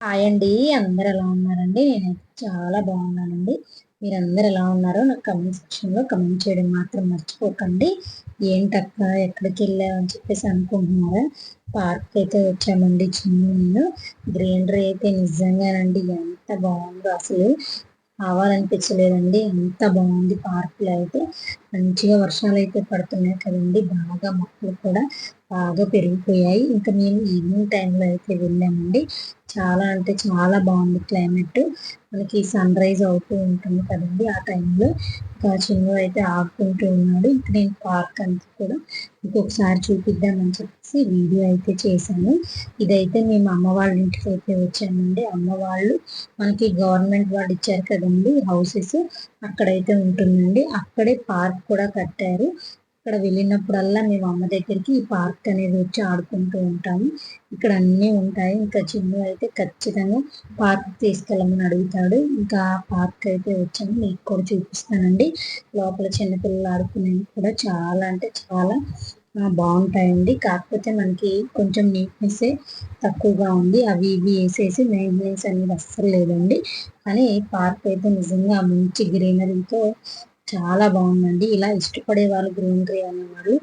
Hi అండి. అందరు ఎలా ఉన్నారండి? నేనైతే చాలా బాగున్నానండి. మీరందరు ఎలా ఉన్నారో నాకు కమెంట్ సెక్షన్లో కమెంట్ చేయడం మాత్రం మర్చిపోకండి. ఏంటక్క ఎక్కడికి వెళ్ళామని చెప్పేసి అనుకుంటున్నారా? పార్క్ అయితే వచ్చామండి చిన్న గ్రీనరీ అయితే నిజంగానండి ఎంత బాగుందో అసలు. కావాలనిపించలేదండి. ఎంత బాగుంది పార్కులో అయితే. మంచిగా వర్షాలు అయితే పడుతున్నాయి కదండి. బాగా మొక్కలు కూడా బాగా పెరిగిపోయాయి. ఇంకా మేము ఈవినింగ్ టైంలో అయితే వెళ్ళామండి. చాలా అంటే చాలా బాగుంది క్లైమేట్. మనకి సన్ రైజ్ అవుతూ ఉంటుంది కదండి ఆ టైంలో. ఇంకా చిన్న అయితే ఆడుకుంటూ ఉన్నాడు. ఇంకా నేను పార్క్ అంతా కూడా ఇంకొకసారి చూపిద్దామని చెప్పేసి వీడియో అయితే చేశాను. ఇదైతే మేము అమ్మ వాళ్ళ ఇంటికి అయితే వచ్చామండి. అమ్మ వాళ్ళు మనకి గవర్నమెంట్ వాళ్ళు ఇచ్చారు కదండి హౌసెస్. అక్కడైతే ఉంటుందండి. అక్కడే పార్క్ కూడా కట్టారు. ఇక్కడ వెళ్ళినప్పుడల్లా మేము అమ్మ దగ్గరికి ఈ పార్క్ అనేది వచ్చి ఆడుకుంటూ ఉంటాము. ఇక్కడ అన్నీ ఉంటాయి. ఇంకా చిన్న అయితే ఖచ్చితంగా పార్క్ తీసుకెళ్ళమని అడుగుతాడు. ఇంకా పార్క్ అయితే వచ్చాము. మీకు కూడా చూపిస్తానండి. లోపల చిన్నపిల్లలు ఆడుకునేవి కూడా చాలా అంటే చాలా బాగుంటాయండి. కాకపోతే మనకి కొంచెం నీట్నెస్ తక్కువగా ఉంది. అవి ఇవి వేసేసి మెయింటెనెన్స్ అనేది అస్సలు లేదండి. కానీ పార్క్ అయితే నిజంగా మంచి గ్రీనరీతో చాలా బాగుందండి. ఇలా ఇష్టపడే వాళ్ళు గ్రీనరీ అనేవాళ్ళు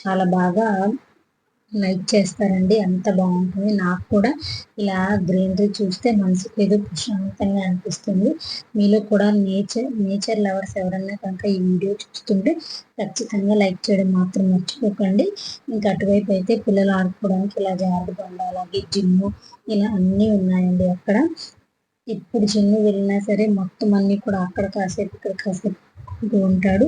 చాలా బాగా లైక్ చేస్తారండి. అంత బాగుంటుంది. నాకు కూడా ఇలా గ్రీనరీ చూస్తే మనసుకు ఏదో ప్రశాంతంగా అనిపిస్తుంది. మీలో కూడా నేచర్ నేచర్ లవర్స్ ఎవరన్నా కనుక ఈ వీడియో చూస్తుంటే ఖచ్చితంగా లైక్ చేయడం మాత్రం మర్చిపోకండి. ఇంకా అటువైపు అయితే పిల్లలు ఆడుకోవడానికి ఇలా జారుడు బండ అలాగే జిమ్ ఇలా అన్నీ ఉన్నాయండి అక్కడ. ఎప్పుడు జిమ్ వెళ్ళినా సరే మొత్తం అన్ని కూడా అక్కడ కాసేపు ఇక్కడ కాసేపు ఉంటాడు.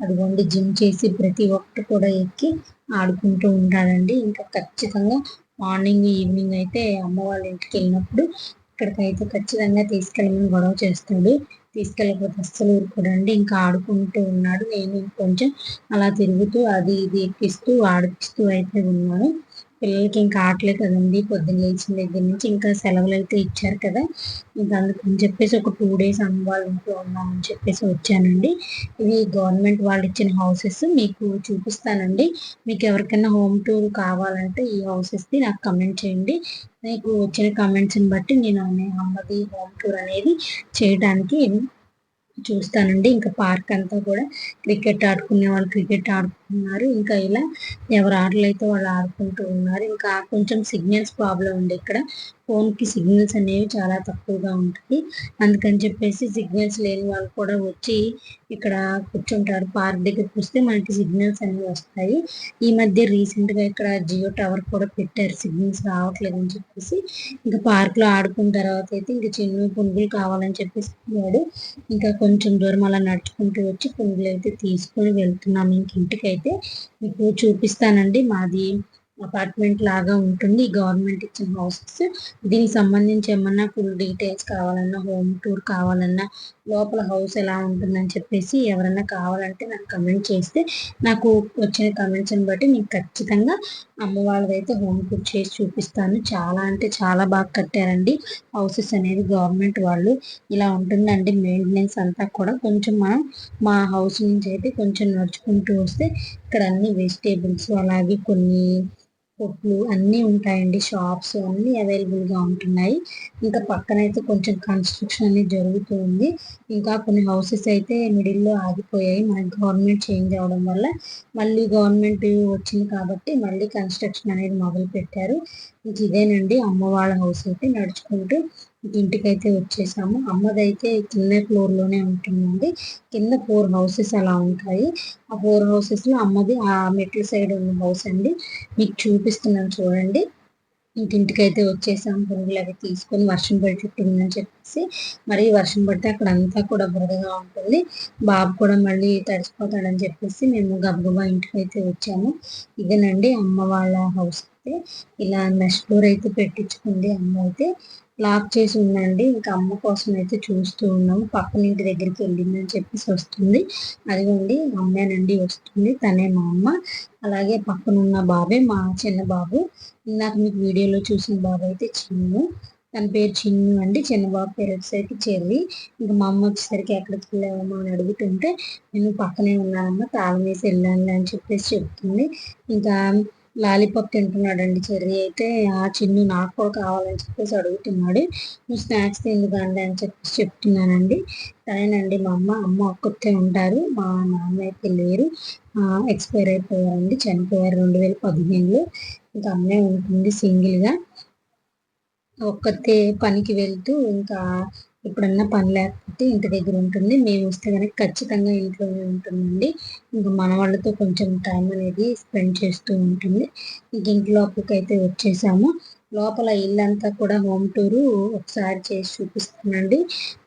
అదిగోండి జిమ్ చేసి ప్రతి ఒక్కటి కూడా ఎక్కి ఆడుకుంటూ ఉంటాడండి. ఇంకా ఖచ్చితంగా మార్నింగ్ ఈవినింగ్ అయితే అమ్మ వాళ్ళ ఇంటికి వెళ్ళినప్పుడు ఇక్కడికైతే ఖచ్చితంగా తీసుకెళ్ళమని గొడవ చేస్తాడు. తీసుకెళ్ళకపోతే అస్సలు ఊరుకోడండి. ఇంకా ఆడుకుంటూ ఉన్నాడు. నేను కొంచెం అలా తిరుగుతూ అది ఇది ఎక్కిస్తూ ఆడిపిస్తూ అయితే ఉన్నాను. పిల్లలకి ఇంకా ఆటలే కదండి. పొద్దున్న లేచిన దగ్గర నుంచి ఇంకా సెలవులు అయితే ఇచ్చారు కదా. ఇంకా అందుకని చెప్పేసి ఒక టూ డేస్ అమ్మ వాళ్ళ ఇంట్లో ఉన్నామని చెప్పేసి వచ్చానండి. ఇవి గవర్నమెంట్ వాళ్ళు ఇచ్చిన హౌసెస్ మీకు చూపిస్తానండి. మీకు ఎవరికైనా హోమ్ టూర్ కావాలంటే ఈ హౌసెస్ది నాకు కమెంట్ చేయండి. మీకు వచ్చిన కమెంట్స్ని బట్టి నేను అమ్మది హోమ్ టూర్ అనేది చేయడానికి చూస్తానండి. ఇంకా పార్క్ అంతా కూడా క్రికెట్ ఆడుకునే వాళ్ళు క్రికెట్ ఆడుకుంటున్నారు ఇంకా ఇలా ఎవరు ఆటలు అయితే వాళ్ళు ఆడుకుంటూ ఉన్నారు. ఇంకా కొంచెం సిగ్నల్స్ ప్రాబ్లం ఉంది ఇక్కడ. ఫోన్కి సిగ్నల్స్ అనేవి చాలా తక్కువగా ఉంటాయి. అందుకని చెప్పేసి సిగ్నల్స్ లేని వాళ్ళు కూడా వచ్చి ఇక్కడ కూర్చుంటారు. పార్క్ దగ్గరికి వస్తే మనకి సిగ్నల్స్ అనేవి వస్తాయి. ఈ మధ్య రీసెంట్గా ఇక్కడ జియో టవర్ కూడా పెట్టారు. సిగ్నల్స్ రావట్లేదు అని చెప్పేసి ఇంకా పార్క్లో ఆడుకున్న తర్వాత అయితే ఇంకా చిన్న పునుగులు కావాలని చెప్పేసి ఇంకా కొంచెం దూరం అలా నడుచుకుంటూ వచ్చి పునుగులు అయితే తీసుకొని వెళ్తున్నాము ఇంక ఇంటికి అయితే మీకు చూపిస్తానండి మాది అపార్ట్మెంట్ లాగా ఉంటుంది. గవర్నమెంట్ ఇచ్చిన హౌసెస్ దీనికి సంబంధించి ఏమన్నా ఫుల్ డీటెయిల్స్ కావాలన్నా హోమ్ టూర్ కావాలన్నా లోపల హౌస్ ఎలా ఉంటుందని చెప్పేసి ఎవరైనా కావాలంటే నాకు కమెంట్ చేస్తే నాకు వచ్చిన కమెంట్స్ని బట్టి నేను ఖచ్చితంగా అమ్మ వాళ్ళదైతే హోమ్ టూర్ చేసి చూపిస్తాను. చాలా అంటే చాలా బాగా కట్టారండి. హౌసెస్ అనేది గవర్నమెంట్ వాళ్ళు ఇలా ఉంటుందండి. మెయింటెనెన్స్ అంతా కూడా కొంచెం మనం మా హౌస్ నుంచి అయితే కొంచెం నడుచుకుంటూ వస్తే ఇక్కడ అన్ని వెజిటేబుల్స్ అలాగే కొన్ని కొట్లు అన్నీ ఉంటాయండి షాప్స్ అన్నీ అవైలబుల్గా ఉంటున్నాయి. ఇంకా పక్కన అయితే కొంచెం కన్స్ట్రక్షన్ అనేది జరుగుతూ ఉంది. ఇంకా కొన్ని హౌసెస్ అయితే మిడిల్లో ఆగిపోయాయి. మనకి గవర్నమెంట్ చేంజ్ అవ్వడం వల్ల మళ్ళీ గవర్నమెంట్ వచ్చింది కాబట్టి మళ్ళీ కన్స్ట్రక్షన్ అనేది మొదలు పెట్టారు ఇంక ఇదేనండి. అమ్మ వాళ్ళ హౌస్ అయితే నడుచుకుంటూ ఇంటికైతే వచ్చేసాము. అమ్మదైతే కింద ఫ్లోర్లోనే ఉంటుందండి. కింద ఫోర్ హౌసెస్ అలా ఉంటాయి. ఆ ఫోర్ హౌసెస్లో అమ్మది ఆ మెట్ల సైడ్ ఉన్న హౌస్ అండి. మీకు చూపిస్తున్నాను చూడండి. ఇంటింటికైతే వచ్చేసాం. పురుగులు అవి తీసుకొని వర్షం పడేటట్టుందని చెప్పేసి మరి వర్షం పడితే అక్కడ అంతా కూడా బురదగా ఉంటుంది. బాబు కూడా మళ్ళీ తడిచిపోతాడని చెప్పేసి మేము గబగబా ఇంటికైతే వచ్చాము. ఇదేనండి అమ్మ వాళ్ళ హౌస్ అయితే. ఇలా మెష్ డోర్ అయితే పెట్టించుకుంది అమ్మ అయితే. లాక్ చేసి ఉందండి ఇంకా అమ్మ కోసం అయితే చూస్తూ ఉన్నాము పక్కన ఇంటి దగ్గరికి వెళ్ళిందని చెప్పేసి వస్తుంది. అదిగోండి అమ్మేనండి వస్తుంది. తనే మా అమ్మ. అలాగే పక్కన ఉన్న బాబే మా చిన్న బాబు. ఇందాక మీకు వీడియోలో చూసిన బాబు అయితే చిన్ను. తన పేరు చిన్ను అండి. చిన్న బాబు పేరు వచ్చేసరికి చెల్లి ఇంకా మా అమ్మ వచ్చేసరికి ఎక్కడికి వెళ్ళామో అని అడుగుతుంటే నేను పక్కనే ఉన్నానమ్మా. తాళం వేసి వెళ్ళాను అని చెప్పేసి చెప్తుంది. ఇంకా లాలీపాప్ తింటున్నాడండి చెర్రీ. అయితే ఆ చిన్ను నాకు కూడా కావాలని చెప్పేసి అడుగుతున్నాడు. నువ్వు స్నాక్స్ తిందుకండి అని చెప్పేసి చెప్తున్నానండి. సరేనండి మా అమ్మ అమ్మ ఒక్కతే ఉంటారు. మా నాన్న అయితే లేరు. ఎక్స్పైర్ అయిపోయారండి. చనిపోయారు రెండు వేల పదిహేనులో. ఇంకా అమ్మే ఉంటుంది సింగిల్గా. ఒక్కతే పనికి వెళ్తూ ఇంకా ఎప్పుడన్నా పని లేకపోతే ఇంటి దగ్గర ఉంటుంది. మేము వస్తే కనుక ఖచ్చితంగా ఇంట్లోనే ఉంటుందండి. ఇంకా మన వాళ్ళతో కొంచెం టైం అనేది స్పెండ్ చేస్తూ ఉంటుంది. ఇంక ఇంట్లో అప్పుకైతే వచ్చేసాము. లోపల ఇల్లంతా కూడా హోమ్ టూరు ఒకసారి చేసి చూపిస్తున్నాండి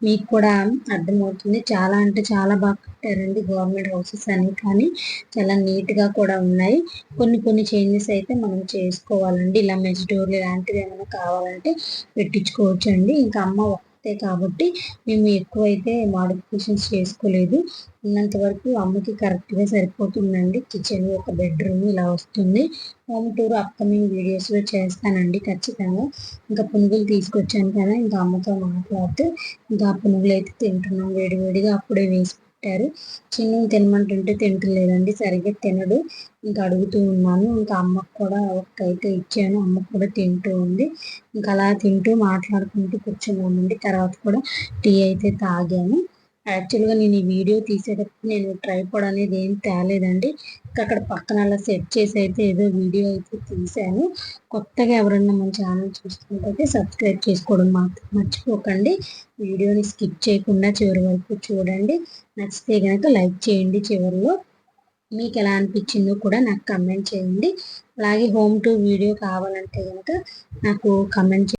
మీకు కూడా అర్థమవుతుంది. చాలా అంటే చాలా బాగా కట్టారండి గవర్నమెంట్ హౌసెస్ అని. కానీ చాలా నీట్గా కూడా ఉన్నాయి. కొన్ని కొన్ని చేంజెస్ అయితే మనం చేసుకోవాలండి. ఇలా మెజ్ డోర్లు ఇలాంటివి ఏమైనా కావాలంటే పెట్టించుకోవచ్చు అండి ఇంకా అమ్మ వస్తే కాబట్టి మేము ఎక్కువైతే మాడిఫికేషన్స్ చేసుకోలేదు. ఉన్నంత వరకు అమ్మకి కరెక్ట్గా సరిపోతుందండి. కిచెన్ ఒక బెడ్రూమ్ ఇలా వస్తుంది. హోమ్ టూర్ అప్కమింగ్ వీడియోస్లో చేస్తానండి ఖచ్చితంగా. ఇంకా పునుగులు తీసుకొచ్చాను కదా ఇంకా అమ్మతో మాట్లాడుతూ ఇంకా పునుగులు అయితే తింటున్నాం వేడివేడిగా అప్పుడే వేసి పెట్టారు. చిన్న తినమంటుంటే తింటలేదండి సరిగ్గా తినడు. ఇంకా అడుగుతూ ఉన్నాను. ఇంకా అమ్మకు కూడా ఒక్కైతే ఇచ్చాను. అమ్మకు కూడా తింటూ ఉంది. ఇంకా అలా తింటూ మాట్లాడుకుంటూ కూర్చున్నామండి. తర్వాత కూడా టీ అయితే తాగాము యాక్చువల్గా నేను ఈ వీడియో తీసేటప్పుడు నేను ట్రైపాడ్ అనేది ఏం తేలేదండి. అక్కడ పక్కన అలా సెట్ చేసి అయితే ఏదో వీడియో అయితే తీశాను. కొత్తగా ఎవరన్నా మన ఛానల్ చూస్తుంటే సబ్స్క్రైబ్ చేసుకోవడం మాత్రం మర్చిపోకండి. వీడియోని స్కిప్ చేయకుండా చివరి వరకు చూడండి. నచ్చితే కనుక లైక్ చేయండి చివరిలో. మీకు ఎలా అనిపించిందో కూడా నాకు కమెంట్ చేయండి. అలాగే హోమ్ టు వీడియో కావాలంటే కనుక నాకు కమెంట్